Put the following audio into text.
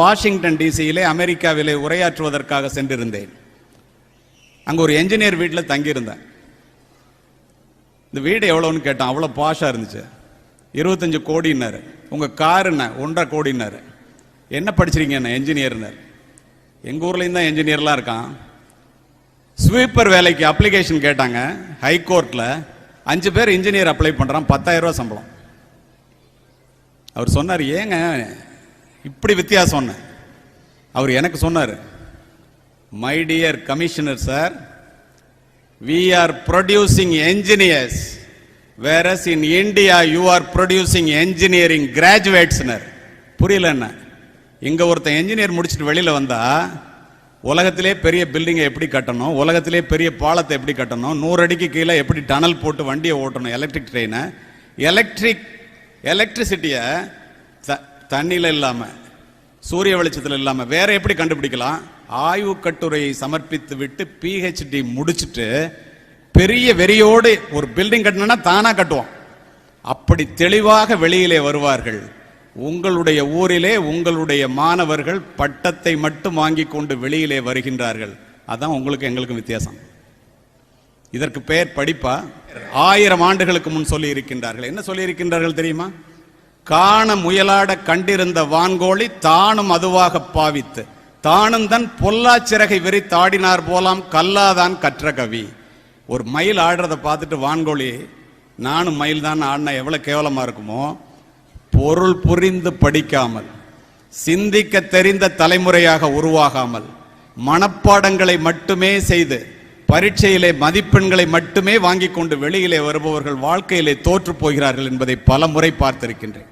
Washington டிசியிலே அமெரிக்காவிலே உரையாற்றுவதற்காக சென்றிருந்தேன். அங்கே ஒரு என்ஜினியர் வீட்டில் தங்கியிருந்தேன். இந்த வீடு எவ்வளோன்னு கேட்டான் அவ்வளோ பாஷாக இருந்துச்சு. இருபத்தஞ்சு கோடினார் உங்கள் கார் என்ன? ஒன்றரை கோடின்னாரு. என்ன படிச்சிருக்கீங்க என்ன? என்ஜினியர்னார் எங்கள் ஊர்லேயும் தான் என்ஜினியர்லாம் இருக்கான். ஸ்வீப்பர் வேலைக்கு அப்ளிகேஷன் கேட்டாங்க. ஹைகோர்ட்டில் அஞ்சு பேர் இன்ஜினியர் அப்ளை பண்ணுறான் பத்தாயிரம் ரூபா சம்பளம். அவர் சொன்னார் ஏங்க இப்படி வித்தியாசம் ஒன்று அவர் எனக்கு சொன்னார் my dear commissioner sir we are producing engineers various in India you are producing engineering கிராஜுவேட்ஸ்னர் புரியல என்ன? இங்கே ஒருத்தன் என்ஜினியர் முடிச்சுட்டு வெளியில் வந்தால் உலகத்திலே பெரிய பில்டிங்கை எப்படி கட்டணும் உலகத்திலே பெரிய பாலத்தை எப்படி கட்டணும் நூறு அடிக்கு கீழே எப்படி டனல் போட்டு வண்டியை ஓட்டணும் எலக்ட்ரிக் ட்ரெயினை எலக்ட்ரிக் எலக்ட்ரிசிட்டியை தண்ணியில் இல்லாமல் சூரிய வெளிச்சத்தில் இல்லாமல் வேற எப்படி கண்டுபிடிக்கலாம்? ஆய்வு கட்டுரையை சமர்ப்பித்து விட்டு பிஹெச்டி முடிச்சுட்டு பெரிய வெறியோடு ஒரு பில்டிங் கட்டணும்னா தானாக கட்டுவோம். அப்படி தெளிவாக வெளியிலே வருவார்கள். உங்களுடைய ஊரிலே உங்களுடைய மாணவர்கள் பட்டத்தை மட்டும் வாங்கி கொண்டு வெளியிலே வருகின்றார்கள். அதான் உங்களுக்கு எங்களுக்கும் வித்தியாசம். இதற்கு பெயர் படிப்பா? ஆயிரம் ஆண்டுகளுக்கு முன் சொல்லி இருக்கின்றார்கள் என்ன சொல்லி இருக்கின்றார்கள் தெரியுமா? காண முயலாட கண்டிருந்த வான்கோழி தானும் அதுவாக பாவித்து தானும் தன் பொல்லாச்சிறகை தாடினார் போலாம் கல்லாதான் கற்ற கவி. ஒரு மயில் ஆடுறத பார்த்துட்டு வான்கோழி நானும் மயில் தான் ஆடினா எவ்வளோ கேவலமாக இருக்குமோ? பொருள் புரிந்து படிக்காமல் சிந்திக்க தெரிந்த தலைமுறையாக உருவாகாமல் மனப்பாடங்களை மட்டுமே செய்து பரீட்சையிலே மதிப்பெண்களை மட்டுமே வாங்கிக் கொண்டு வெளியிலே வருபவர்கள் வாழ்க்கையிலே தோற்று போகிறார்கள் என்பதை பல முறை பார்த்திருக்கின்றேன்.